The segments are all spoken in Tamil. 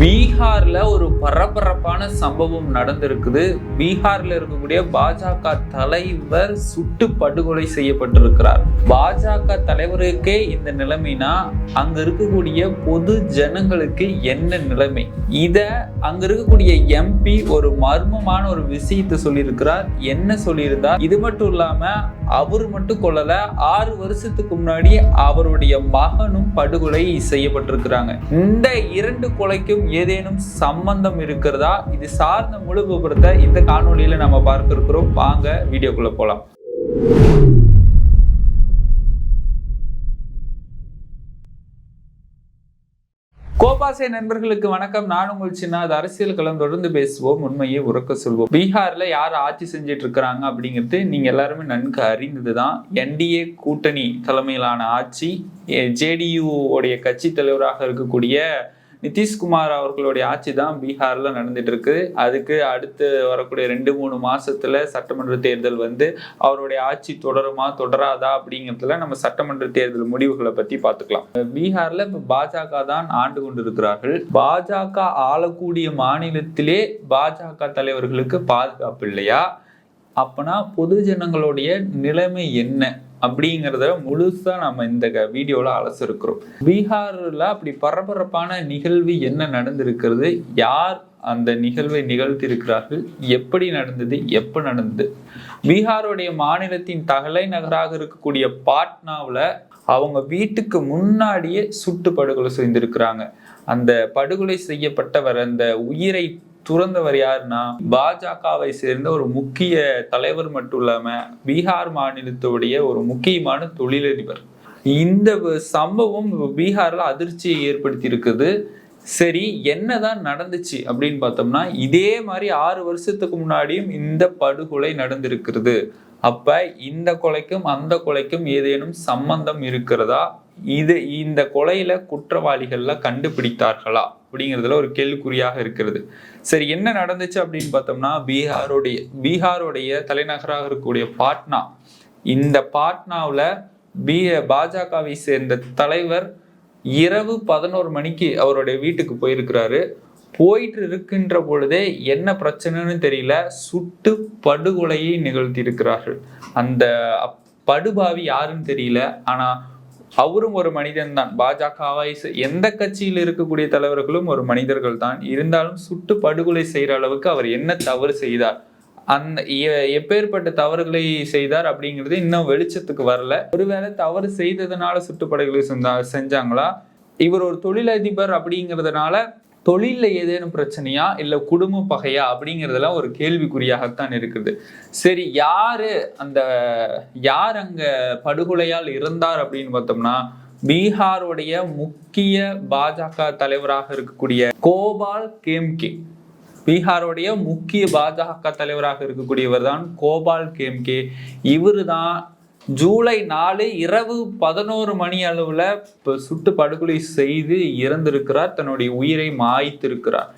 பீகார்ல ஒரு பரபரப்பான சம்பவம் நடந்திருக்குது. பீகார்ல இருக்கக்கூடிய பாஜக தலைவர் சுட்டு படுகொலை செய்யப்பட்டிருக்கிறார். பாஜக தலைவருக்கே இந்த நிலைமைனா அங்க இருக்கக்கூடிய பொது ஜனங்களுக்கு என்ன நிலைமை? இத அங்க இருக்கக்கூடிய எம்பி ஒரு மர்மமான ஒரு விஷயத்தை சொல்லியிருக்கிறார். என்ன சொல்லியிருந்தார்? இது மட்டும் இல்லாம அவர் மட்டும் கொள்ளல ஆறு வருஷத்துக்கு முன்னாடி அவருடைய மகனும் படுகொலை செய்யப்பட்டிருக்கிறாங்க. இந்த இரண்டு கொலைக்கும் ஏதேனும் சம்பந்தம் இருக்கிறதா? இது சார்ந்த முழு விபரத்தை இந்த காணொலியில் நம்ம பார்த்துருக்குறோம். வாங்க வீடியோக்குள்ளே போகலாம் கோபாசை நண்பர்களுக்கு வணக்கம். நான் உங்கள் சின்ன அது அரசியல் களம் தொடர்ந்து பேசுவோம். உண்மையை உறக்க சொல்வோம். பீகார்ல யார் ஆட்சி செஞ்சிட்டு இருக்கிறாங்க அப்படிங்கிறது நீங்க எல்லாருமே நன்கு அறிந்ததுதான். என்டிஏ கூட்டணி தலைமையிலான ஆட்சி ஜேடியு உடைய கட்சி தலைவராக இருக்கக்கூடிய நிதிஷ்குமார் அவர்களுடைய ஆட்சி தான் பீகாரில் நடந்துட்டு இருக்கு அதுக்கு அடுத்து வரக்கூடிய ரெண்டு மூணு மாசத்துல சட்டமன்ற தேர்தல் வந்து அவருடைய ஆட்சி தொடருமா தொடராதா அப்படிங்கிறதுல நம்ம சட்டமன்ற தேர்தல் முடிவுகளை பத்தி பார்த்துக்கலாம். பீகார்ல இப்போ பாஜக தான் ஆண்டு கொண்டிருக்கிறார்கள். பாஜக ஆளக்கூடிய மாநிலத்திலே பாஜக தலைவர்களுக்கு பாதுகாப்பு இல்லையா? அப்பனா பொது ஜனங்களுடைய நிலைமை என்ன? அப்படிங்கிறத முழுசா நம்ம இந்த க- வீடியோல அலசிருக்கிறோம். பீகாரில் அப்படி பரபரப்பான நிகழ்வு என்ன நடந்திருக்கிறது? யார் அந்த நிகழ்வை நிகழ்த்தியிருக்கிறார்கள்? எப்படி நடந்தது? எப்ப நடந்தது? பீகாருடைய மாநிலத்தின் தகலை நகராக இருக்கக்கூடிய பாட்னாவுல அவங்க வீட்டுக்கு முன்னாடியே சுட்டு படுகொலை செய்திருக்கிறாங்க. அந்த படுகொலை செய்யப்பட்டவர் அந்த உயிரை துறந்தவர் யாருன்னா பாஜகவை சேர்ந்த ஒரு முக்கிய தலைவர் மட்டும் இல்லாம பீகார் மாநிலத்துடைய ஒரு முக்கியமான தொழிலதிபர். இந்த சம்பவம் பீகார்ல அதிர்ச்சியை ஏற்படுத்தி இருக்குது சரி என்னதான் நடந்துச்சு அப்படின்னு பார்த்தோம்னா இதே மாதிரி ஆறு வருஷத்துக்கு முன்னாடியும் இந்த படுகொலை நடந்திருக்கிறது. அப்ப இந்த கொலைக்கும் அந்த கொலைக்கும் ஏதேனும் சம்பந்தம் இருக்கிறதா? இது இந்த கொலையில குற்றவாளிகள்ல கண்டுபிடித்தார்களா? அப்படிங்கிறதுல ஒரு கேள்விக்குறியாக இருக்கிறது. சரி என்ன நடந்துச்சு அப்படின்னு பார்த்தோம்னா பீகாருடைய பீகாருடைய தலைநகராக இருக்கக்கூடிய பாட்னா. இந்த பாட்னாவில் பி பாஜகவை சேர்ந்த தலைவர் இரவு பதினோரு மணிக்கு அவருடைய வீட்டுக்கு போயிருக்கிறாரு. போயிட்டு இருக்கின்ற பொழுதே என்ன பிரச்சனைன்னு தெரியல சுட்டு படுகொலையை நிகழ்த்தி இருக்கிறார்கள் அந்த படுபாவி யாருன்னு தெரியல ஆனால் அவரும் ஒரு மனிதன் தான் பாஜகவை எந்த கட்சியில் இருக்கக்கூடிய தலைவர்களும் ஒரு மனிதர்கள் தான் இருந்தாலும் சுட்டு படுகொலை செய்யற அளவுக்கு அவர் என்ன தவறு செய்தார்? அந்த எப்பேற்பட்ட தவறுகளை செய்தார் அப்படிங்கிறது இன்னும் வெளிச்சத்துக்கு வரல. ஒருவேளை தவறு செய்ததுனால சுட்டுப்படைகளை செஞ்சாங்களா? இவர் ஒரு தொழிலதிபர் அப்படிங்கிறதுனால தொழிலில் ஏதேனும் பிரச்சனையா? இல்லை குடும்ப பகையா? அப்படிங்கிறதெல்லாம் ஒரு கேள்விக்குறியாகத்தான் இருக்குது. சரி யார் அந்த யார் அங்கே படுகொலையால் இருந்தார் அப்படின்னு பார்த்தோம்னா பீகாருடைய முக்கிய பாஜக தலைவராக இருக்கக்கூடிய கோபால் கேம்கே. பீகாருடைய முக்கிய பாஜக தலைவராக இருக்கக்கூடியவர் தான் கோபால் கேம்கே. இவர் தான் ஜூலை நாலு இரவு பதினோரு மணி அளவில் இப்போ சுட்டு படுகொலை செய்து இறந்திருக்கிறார். தன்னுடைய உயிரை மாய்த்திருக்கிறார்.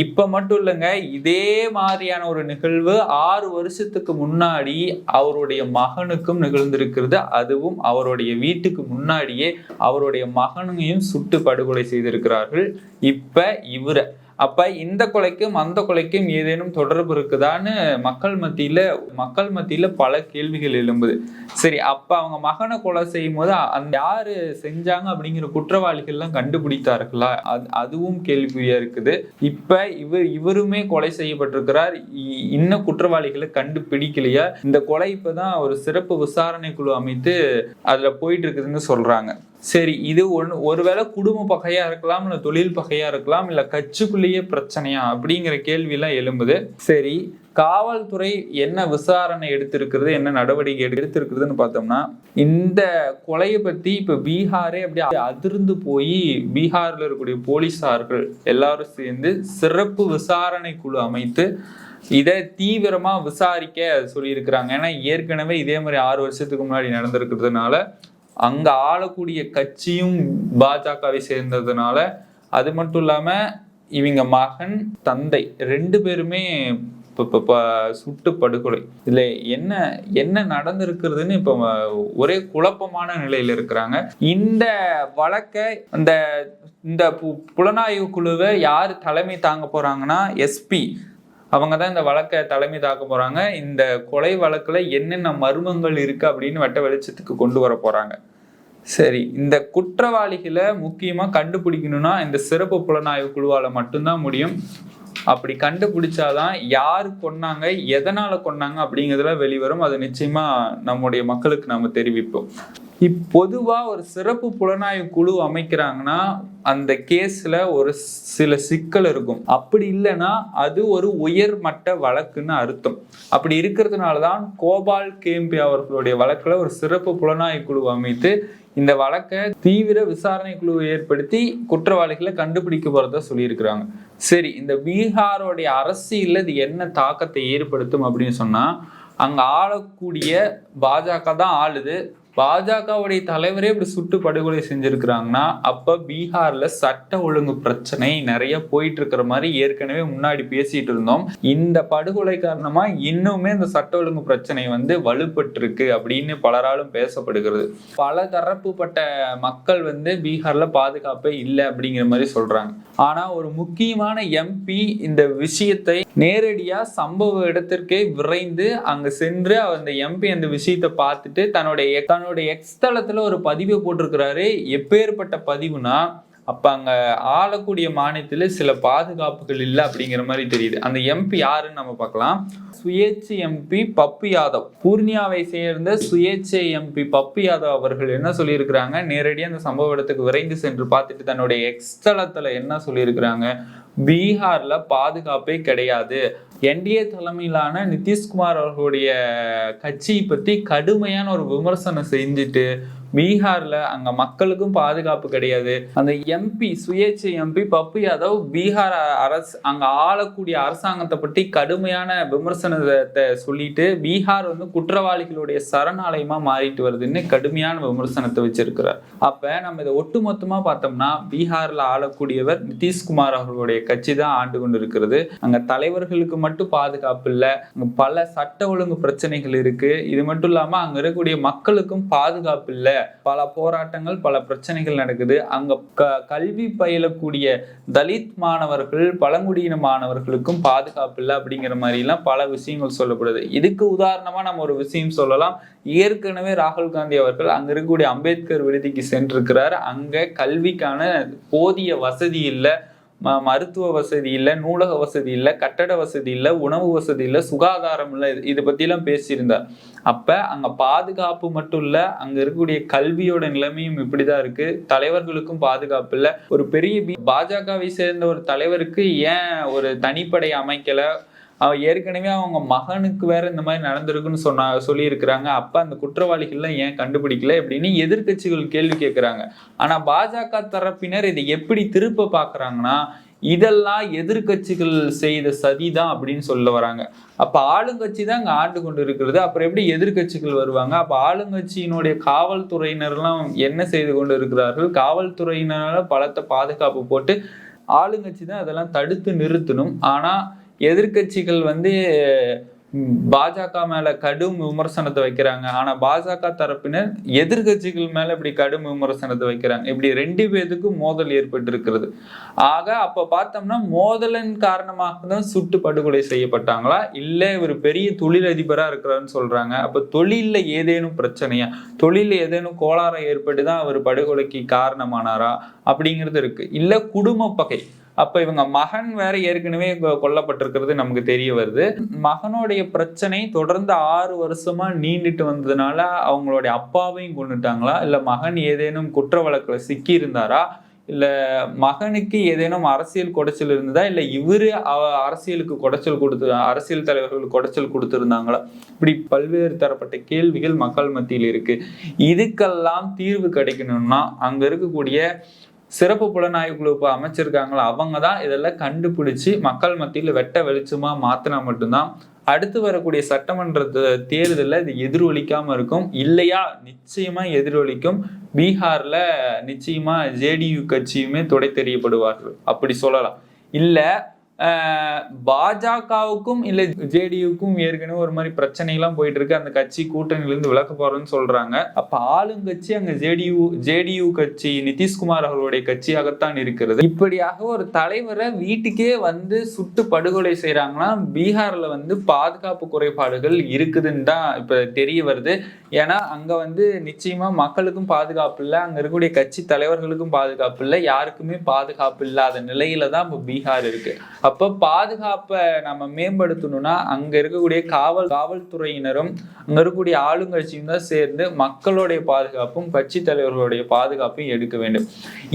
இப்போ மட்டும் இல்லைங்க இதே மாதிரியான ஒரு நிகழ்வு ஆறு வருஷத்துக்கு முன்னாடி அவருடைய மகனுக்கும் நிகழ்ந்திருக்கிறது. அதுவும் அவருடைய வீட்டுக்கு முன்னாடியே அவருடைய மகனையும் சுட்டு படுகொலை செய்திருக்கிறார்கள். இப்போ இவரை அப்ப இந்த கொலைக்கும் அந்த கொலைக்கும் ஏதேனும் தொடர்பு இருக்குதான்னு மக்கள் மத்தியில மக்கள் மத்தியில பல கேள்விகள் எழும்புது. சரி அப்ப அவங்க மகனை கொலை செய்யும் போது அந்த யாரு செஞ்சாங்க அப்படிங்கிற குற்றவாளிகள்லாம் கண்டுபிடித்தார்களா? அது அதுவும் கேள்விக்குறியா இருக்குது. இப்ப இவர் இவருமே கொலை செய்யப்பட்டிருக்கிறார். இ- இன்னும் குற்றவாளிகளை கண்டுபிடிக்கலையா? இந்த கொலை இப்பதான் ஒரு சிறப்பு விசாரணை குழு அமைத்து அதுல போயிட்டு இருக்குதுன்னு சொல்றாங்க. சரி இது ஒன்று ஒருவேளை குடும்ப பகையா இருக்கலாம் இல்ல தொழில் பகையா இருக்கலாம் இல்ல கட்சிக்குள்ளேயே பிரச்சனையா அப்படிங்கிற கேள்வியெல்லாம் எழும்புது. சரி காவல்துறை என்ன விசாரணை எடுத்திருக்கிறது என்ன நடவடிக்கை எடு- எடுத்திருக்கிறதுன்னு பார்த்தோம்னா இந்த கொலையை பத்தி இப்ப பீகாரே அப்படியே அதிர்ந்து போய் பீகாரில் இருக்கக்கூடிய போலீஸார்கள் எல்லாரும் சேர்ந்து சிறப்பு விசாரணை குழு அமைத்து இதை தீவிரமா விசாரிக்க சொல்லியிருக்கிறாங்க. ஏன்னா ஏற்கனவே இதே மாதிரி ஆறு வருஷத்துக்கு முன்னாடி நடந்திருக்கிறதுனால அங்க ஆளக்கூடிய கட்சியும் பாஜகவை சேர்ந்ததுனால அது மட்டும் இல்லாம இவங்க மகன் தந்தை ரெண்டு பேருமே இப்போ இப்போ சுட்டு படுகொலை. இதுல என்ன என்ன நடந்திருக்கிறதுன்னு இப்போ ஒரே குழப்பமான நிலையில இருக்கிறாங்க. இந்த வழக்கை இந்த இந்த பு- புலனாய்வு குழுவை யார் தலைமை தாங்க போறாங்கன்னா எஸ்பி அவங்க தான் இந்த வழக்கை தலைமை தாக்க போகிறாங்க இந்த கொலை வழக்கில் என்னென்ன மர்மங்கள் இருக்குது அப்படின்னு வெட்ட வெளிச்சத்துக்கு கொண்டு வர போகிறாங்க சரி இந்த குற்றவாளிகளை முக்கியமாக கண்டுபிடிக்கணும்னா இந்த சிறப்பு புலனாய்வு குழுவால் மட்டும்தான் முடியும். அப்படி கண்டுபிடிச்சாதான் யார் கொன்னாங்க எதனால் கொன்னாங்க அப்படிங்கிறதுல வெளிவரும். அது நிச்சயமாக நம்முடைய மக்களுக்கு நாம் தெரிவிப்போம். இப்பொதுவாக ஒரு சிறப்பு புலனாய்வு குழு அமைக்கிறாங்கன்னா அந்த கேஸில் ஒரு சில சிக்கல் இருக்கும். அப்படி இல்லைன்னா அது ஒரு உயர்மட்ட வழக்குன்னு அர்த்தம். அப்படி இருக்கிறதுனால தான் கோபால் கேம்பி அவர்களுடைய வழக்கில் ஒரு சிறப்பு புலனாய்வு குழு அமைத்து இந்த வழக்கை தீவிர விசாரணை குழுவை ஏற்படுத்தி குற்றவாளிகளை கண்டுபிடிக்க போகிறதா சொல்லியிருக்கிறாங்க. சரி இந்த பீகாரோடைய அரசியலில் இது என்ன தாக்கத்தை ஏற்படுத்தும் அப்படின்னு சொன்னால் அங்கே ஆளக்கூடிய பாஜக தான் ஆளுது. பாஜகவுடைய தலைவரே இப்படி சுட்டு படுகொலை செஞ்சிருக்கிறாங்கன்னா அப்ப பீகார்ல சட்ட ஒழுங்கு பிரச்சனை நிறைய போயிட்டு இருக்கிற மாதிரி ஏற்கனவே முன்னாடி பேசிட்டு இருந்தோம். இந்த படுகொலை காரணமா இன்னுமே இந்த சட்ட ஒழுங்கு பிரச்சனை வந்து வலுப்பட்டு இருக்கு அப்படின்னு பலராலும் பேசப்படுகிறது. பல தரப்புப்பட்ட மக்கள் வந்து பீகார்ல பாதுகாப்பே இல்லை அப்படிங்கிற மாதிரி சொல்றாங்க. ஆனா ஒரு முக்கியமான எம்பி இந்த விஷயத்தை நேரடியா சம்பவ இடத்திற்கே விரைந்து அங்க சென்று அந்த எம்பி அந்த விஷயத்தை பார்த்துட்டு தன்னுடைய தன்னுடைய எக்ஸ் தளத்தில் ஒரு பதிவை போட்டிருக்கிறாரு. எப்பேற்பட்ட பதிவுனா அப்போ அங்கே ஆளக்கூடிய மாநிலத்தில் சில பாதுகாப்புகள் இல்லை அப்படிங்கிற மாதிரி தெரியுது. அந்த எம்பி யாருன்னு நம்ம பார்க்கலாம். சுயேட்சை எம்பி பப்பு யாதவ். பூர்ணியாவை சேர்ந்த சுயேட்சை எம்பி பப்பு யாதவ் அவர்கள் என்ன சொல்லியிருக்கிறாங்க? நேரடியாக அந்த சம்பவ இடத்துக்கு விரைந்து சென்று பார்த்துட்டு தன்னுடைய எக்ஸ்தலத்தில் என்ன சொல்லியிருக்கிறாங்க? பீகாரில் பாதுகாப்பே கிடையாது. என்டிஏ தலைமையிலான நிதிஷ்குமார் அவர்களுடைய கட்சியை பத்தி கடுமையான ஒரு விமர்சனம் செஞ்சுட்டு பீகார்ல அங்க மக்களுக்கும் பாதுகாப்பு கிடையாது. அந்த எம்பி சுயேட்சை எம்பி பப்பு யாதவ் பீகார் அரசு அங்க ஆளக்கூடிய அரசாங்கத்தை பற்றி கடுமையான விமர்சனத்தை சொல்லிட்டு பீகார் வந்து குற்றவாளிகளுடைய சரணாலயமா மாறிட்டு வருதுன்னு கடுமையான விமர்சனத்தை வச்சிருக்கிறார். அப்ப நம்ம இதை ஒட்டுமொத்தமா பார்த்தோம்னா பீகார்ல ஆளக்கூடியவர் நிதிஷ்குமார் அவர்களுடைய கட்சி தான் ஆண்டு கொண்டு இருக்கிறது அங்க தலைவர்களுக்கு மட்டும் பாதுகாப்பு இல்லை பல சட்ட ஒழுங்கு பிரச்சனைகள் இருக்கு. இது மட்டும் இல்லாம அங்க இருக்கக்கூடிய மக்களுக்கும் பாதுகாப்பு இல்லை. பல போராட்டங்கள் பல பிரச்சனைகள் நடக்குது. அங்க க கல்வி பயிலக்கூடிய தலித் மாணவர்கள் பழங்குடியின மாணவர்களுக்கும் பாதுகாப்பு இல்லை அப்படிங்கிற மாதிரிலாம் பல விஷயங்கள் சொல்லப்படுது. இதுக்கு உதாரணமா நம்ம ஒரு விஷயம் சொல்லலாம். ஏற்கனவே ராகுல் காந்தி அவர்கள் அங்க இருக்கக்கூடிய அம்பேத்கர் விடுதிக்கு சென்றிருக்கிறார். அங்க கல்விக்கான போதிய வசதி இல்லை. மருத்துவ வசதி இல்லை நூலக வசதி இல்லை கட்டட வசதி இல்லை உணவு வசதி இல்லை சுகாதாரம் இல்லை இது- இதை பற்றிலாம் பேசியிருந்தார். அப்ப அங்க பாதுகாப்பு மட்டும் இல்ல அங்க இருக்கக்கூடிய கல்வியோட நிலைமையும் இப்படிதான் இருக்கு. தலைவர்களுக்கும் பாதுகாப்பு இல்லை. ஒரு பெரிய பாஜகவை சேர்ந்த ஒரு தலைவருக்கு ஏன் ஒரு தனிப்படை அமைக்கல? ஏற்கனவே அவங்க மகனுக்கு வேற இந்த மாதிரி நடந்திருக்குன்னு சொன்னா சொல்லியிருக்கிறாங்க. அப்ப அந்த குற்றவாளிகள்லாம் ஏன் கண்டுபிடிக்கல அப்படின்னு எதிர்க்கட்சிகள் கேள்வி கேட்கிறாங்க. ஆனா பாஜக தரப்பினர் இதை எப்படி திருப்ப பாக்குறாங்கன்னா இதெல்லாம் எதிர்க்கட்சிகள் செய்த சதிதான் அப்படின்னு சொல்ல வராங்க. அப்ப ஆளுங்கட்சி தான் அங்க ஆண்டு கொண்டு இருக்கிறது அப்புறம் எப்படி எதிர்க்கட்சிகள் வருவாங்க? அப்ப ஆளுங்கட்சியினுடைய காவல்துறையினர்லாம் என்ன செய்து கொண்டு இருக்கிறார்கள் காவல்துறையினரால பலத்த பாதுகாப்பு போட்டு ஆளுங்கட்சி தான் அதெல்லாம் தடுத்து நிறுத்தணும். ஆனா எதிர்க்கட்சிகள் வந்து பாஜக மேல கடும் விமர்சனத்தை வைக்கிறாங்க. ஆனா பாஜக தரப்பினர் எதிர்க்கட்சிகள் மேல இப்படி கடும் விமர்சனத்தை வைக்கிறாங்க. இப்படி ரெண்டு பேத்துக்கும் மோதல் ஏற்பட்டு இருக்கிறது ஆக அப்ப பார்த்தோம்னா மோதலின் காரணமாக தான் சுட்டு படுகொலை செய்யப்பட்டாங்களா? இல்ல இவர் பெரிய தொழிலதிபரா இருக்கிறாருன்னு சொல்றாங்க. அப்ப தொழில ஏதேனும் பிரச்சனையா? தொழில ஏதேனும் கோளாறு ஏற்பட்டு தான் அவர் படுகொலைக்கு காரணமானாரா? அப்படிங்கிறது இருக்கு. இல்ல குடும்ப பகை. அப்ப இவங்க மகன் வேற ஏற்கனவே கொ- கொல்லப்பட்டிருக்கிறது நமக்கு தெரிய வருது. மகனுடைய பிரச்சனை தொடர்ந்து ஆறு வருஷமா நீண்டுட்டு வந்ததுனால அவங்களுடைய அப்பாவையும் கொண்டுட்டாங்களா இல்ல மகன் ஏதேனும் குற்ற வழக்குல சிக்கி இருந்தாரா இல்ல மகனுக்கு ஏதேனும் அரசியல் குடைச்சல் இருந்ததா? இல்ல இவரு அவ- அரசியலுக்கு குடைச்சல் கொடுத்து அரசியல் தலைவர்களுக்கு குடைச்சல் கொடுத்துருந்தாங்களா? இப்படி பல்வேறு தரப்பட்ட கேள்விகள் மக்கள் மத்தியில் இருக்கு. இதுக்கெல்லாம் தீர்வு கிடைக்கணும்னா அங்க இருக்கக்கூடிய சிறப்பு புலனாய்வு குழு இப்ப அமைச்சிருக்காங்களா? அவங்க தான் இதெல்லாம் கண்டுபிடிச்சி மக்கள் மத்தியில் வெட்ட வெளிச்சமாக மாற்றினா மட்டும்தான் அடுத்து வரக்கூடிய சட்டமன்ற தேர்தலில் இது எதிரொலிக்காமல் இருக்கும். இல்லையா? நிச்சயமாக எதிரொலிக்கும். பீகாரில் நிச்சயமாக ஜேடியு கட்சியுமே துடை தெரியப்படுவார்கள். அப்படி சொல்லலாம். இல்லை பாஜகவுக்கும் இல்லை ஜேடியுக்கும் ஏற்கனவே ஒரு மாதிரி பிரச்சனை எல்லாம் போயிட்டு இருக்கு அந்த கட்சி கூட்டணியில இருந்து விலக போறோம்னு சொல்றாங்க. அப்ப ஆளுங்கட்சி அங்க ஜேடியு ஜேடியு கட்சி நிதிஷ்குமார் அவர்களுடைய கட்சியாகத்தான் இருக்கிறது. இப்படியாக ஒரு தலைவரை வீட்டுக்கே வந்து சுட்டு படுகொலை செய்யறாங்கன்னா பீகார்ல வந்து பாதுகாப்பு குறைபாடுகள் இருக்குதுன்னு தான் இப்ப தெரிய வருது. ஏன்னா அங்க வந்து நிச்சயமா மக்களுக்கும் பாதுகாப்பு இல்லை அங்க இருக்கக்கூடிய கட்சி தலைவர்களுக்கும் பாதுகாப்பு இல்லை யாருக்குமே பாதுகாப்பு இல்லாத நிலையில தான் இப்போ பீகார் இருக்கு. அப்ப பாதுகாப்பை நம்ம மேம்படுத்தணும்னா அங்க இருக்கக்கூடிய காவல் காவல்துறையினரும் அங்க இருக்கக்கூடிய ஆளுங்கட்சியும் தான் சேர்ந்து மக்களுடைய பாதுகாப்பும் கட்சி தலைவர்களுடைய பாதுகாப்பும் எடுக்க வேண்டும்.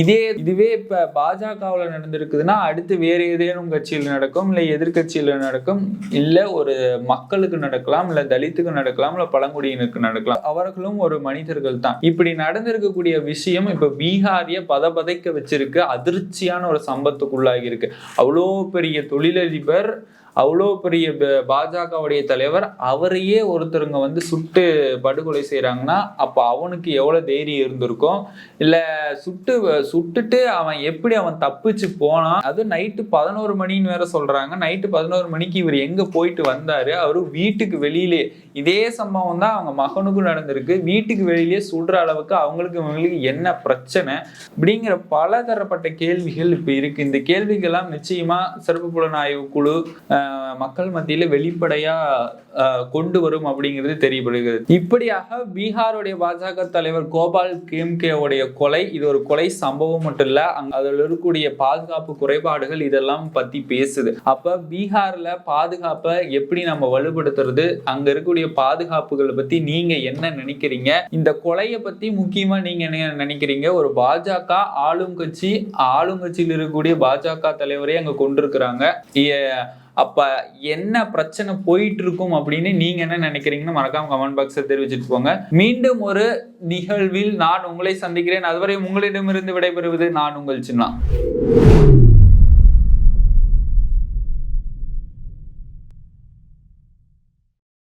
இதே இதுவே இப்ப பாஜகவுல நடந்திருக்குதுன்னா அடுத்து வேற ஏதேனும் கட்சியில் நடக்கும் இல்லை எதிர்க்கட்சியில நடக்கும் இல்ல ஒரு மக்களுக்கு நடக்கலாம் இல்ல தலித்துக்கு நடக்கலாம் இல்ல பழங்குடியினருக்கு நடக்கலாம். அவர்களும் ஒரு மனிதர்கள் தான். இப்படி நடந்திருக்கக்கூடிய விஷயம் இப்ப பீகாரிய பதபதைக்க வச்சிருக்கு. அதிர்ச்சியான ஒரு சம்பத்துக்குள்ளாகி இருக்கு. அவ்வளோ பெரிய தொழிலதிபர் அவ்வளோ பெரிய பாஜகவுடைய தலைவர் அவரையே ஒருத்தருங்க வந்து சுட்டு படுகொலை செய்கிறாங்கன்னா அப்போ அவனுக்கு எவ்வளோ தைரியம் இருந்திருக்கும்? இல்லை சுட்டு சுட்டுட்டு அவன் எப்படி அவன் தப்பிச்சு போனான்? அது நைட்டு பதினோரு மணின்னு வேற சொல்கிறாங்க நைட்டு பதினோரு மணிக்கு இவர் எங்கே போயிட்டு வந்தார்? அவரு வீட்டுக்கு வெளியிலே இதே சம்பவம் தான் அவங்க மகனுக்கும் நடந்திருக்கு. வீட்டுக்கு வெளியிலே சுடுற அளவுக்கு அவங்களுக்கு இவங்களுக்கு என்ன பிரச்சனை அப்படிங்கிற பல தரப்பட்ட கேள்விகள் இப்ப இருக்கு. இந்த கேள்விகள்லாம் நிச்சயமா சிறப்பு புலனாய்வு குழு மக்கள் மத்தியில வெளிப்படையா கொண்டு வரும் அப்படிங்கிறது தெரியப்படுகிறது. இப்படியாக பீகாருடைய பாஜக தலைவர் கோபால் கேம்கே உடைய கொலை இது ஒரு கொலை சம்பவம் மட்டும் இல்ல அங்க அதில் இருக்கக்கூடிய பாதுகாப்பு குறைபாடுகள் இதெல்லாம் பத்தி பேசுது. அப்ப பீகார்ல பாதுகாப்பை எப்படி நம்ம வலுப்படுத்துறது? அங்க இருக்கக்கூடிய பாதுகாப்புகளை பத்தி நீங்க என்ன நினைக்கிறீங்க? இந்த கொலையை பத்தி முக்கியமா நீங்க என்ன நினைக்கிறீங்க? ஒரு பாஜக ஆளும் கட்சி ஆளுங்கட்சியில் இருக்கக்கூடிய பாஜக தலைவரே அங்க கொண்டிருக்கிறாங்க. அப்ப என்ன பிரச்சனை போயிட்டு இருக்கும் அப்படின்னு நீங்க என்ன நினைக்கிறீங்கன்னு மறக்காம கமெண்ட் பாக்ஸ்ல தெரிவிச்சிட்டு போங்க. மீண்டும் ஒரு நிகழ்வில் நான் உங்களை சந்திக்கிறேன். அதுவரை உங்களிடமிருந்து விடைபெறுவது நான் உங்கள் சின்ன